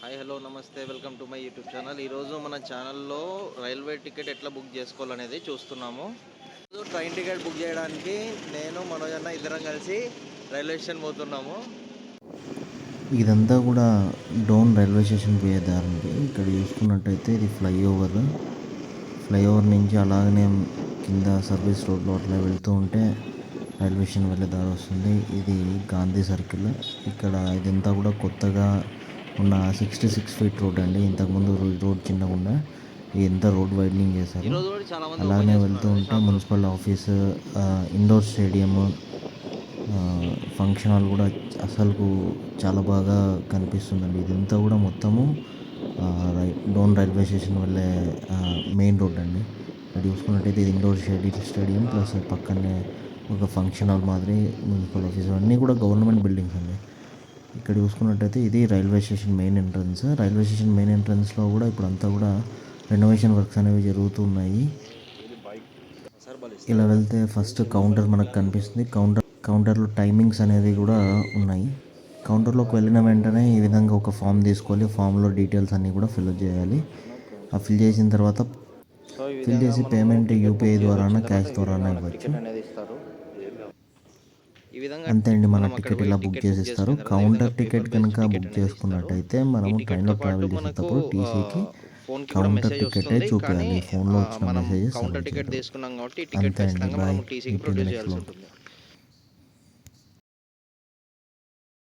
Hi hello నమస్తే welcome to my YouTube channel. ఈరోజు మన ఛానల్లో రైల్వే టికెట్ ఎట్లా బుక్ చేసుకోవాలనేది చూస్తున్నాము. ట్రైన్ టికెట్ బుక్ చేయడానికి నేను మనోజ్ అన్న ఇద్దరం కలిసి రైల్వే స్టేషన్ పోతున్నాము. ఇదంతా కూడా డౌన్ రైల్వే స్టేషన్ పోయే దారండి ఇక్కడ చూసుకున్నట్టయితే ఇది ఫ్లైఓవర్. ఫ్లైఓవర్ నుంచి అలాగనే కింద సర్వీస్ రోడ్లో అట్లా వెళ్తూ ఉంటే రైల్వే స్టేషన్ వెళ్ళే దారి వస్తుంది. ఇది గాంధీ సర్కిల్. ఇక్కడ ఇదంతా కూడా కొత్తగా ఉన్న సిక్స్టీ సిక్స్ ఫీట్ రోడ్ అండి. ఇంతకుముందు రోడ్ చిన్నగా ఉండే. ఇదంతా రోడ్ వైడనింగ్ చేశారు. అలానే వెళ్తూ ఉంటే municipal office indoor stadium function hall కూడా అసలు చాలా బాగా కనిపిస్తుందండి. ఇదంతా కూడా మొత్తము డోన్ రైల్వే స్టేషన్ వెళ్ళే మెయిన్ రోడ్ అండి. ఇక్కడ చూసుకున్నట్టయితే ఇది ఇండోర్ స్టేడియం స్టేడియం ప్లస్ పక్కనే ఒక ఫంక్షన్ హాల్ మాదిరి మున్సిపల్ ఆఫీస్ అన్నీ కూడా గవర్నమెంట్ బిల్డింగ్స్ అండి. ఇక్కడ చూసుకున్నట్టయితే ఇది railway station main entrance railway station main ఎంట్రన్స్లో కూడా ఇప్పుడు అంతా కూడా రెనోవేషన్ వర్క్స్ అనేవి జరుగుతున్నాయి ఇలా వెళ్తే ఫస్ట్ కౌంటర్ మనకు కనిపిస్తుంది. కౌంటర్ కౌంటర్లో టైమింగ్స్ అనేవి కూడా ఉన్నాయి. కౌంటర్లోకి వెళ్ళిన వెంటనే ఈ విధంగా ఒక ఫామ్ తీసుకోవాలి. ఫామ్లో డీటెయిల్స్ అన్నీ కూడా ఫిల్ చేయాలి. ఆ ఫిల్ చేసిన తర్వాత ఫిల్ చేసి పేమెంట్ యూపీఐ ద్వారానా క్యాష్ ద్వారానా ఇవ్వచ్చు టికెట్ అనేది ఇస్తారు ఈ విధంగా అంతే అండి మన టికెట్ ఇలా బుక్ చేసిస్తారు. కౌంటర్ టికెట్ కనుక బుక్ చేసుకున్నట్టయితే మనము ట్రైన్లో ట్రావెల్ చేసేటప్పుడు టీసీకి ఫోన్ కౌంటర్ టికెటే చూపించాలి ఫోన్లో వచ్చిన మనం మెసేజెస్ కౌంటర్ టికెట్ తీసుకున్నాం కాబట్టి టికెట్ ఖచ్చితంగా మనం టీసీకి ప్రొడ్యూస్ చేయాల్సి ఉంటుంది.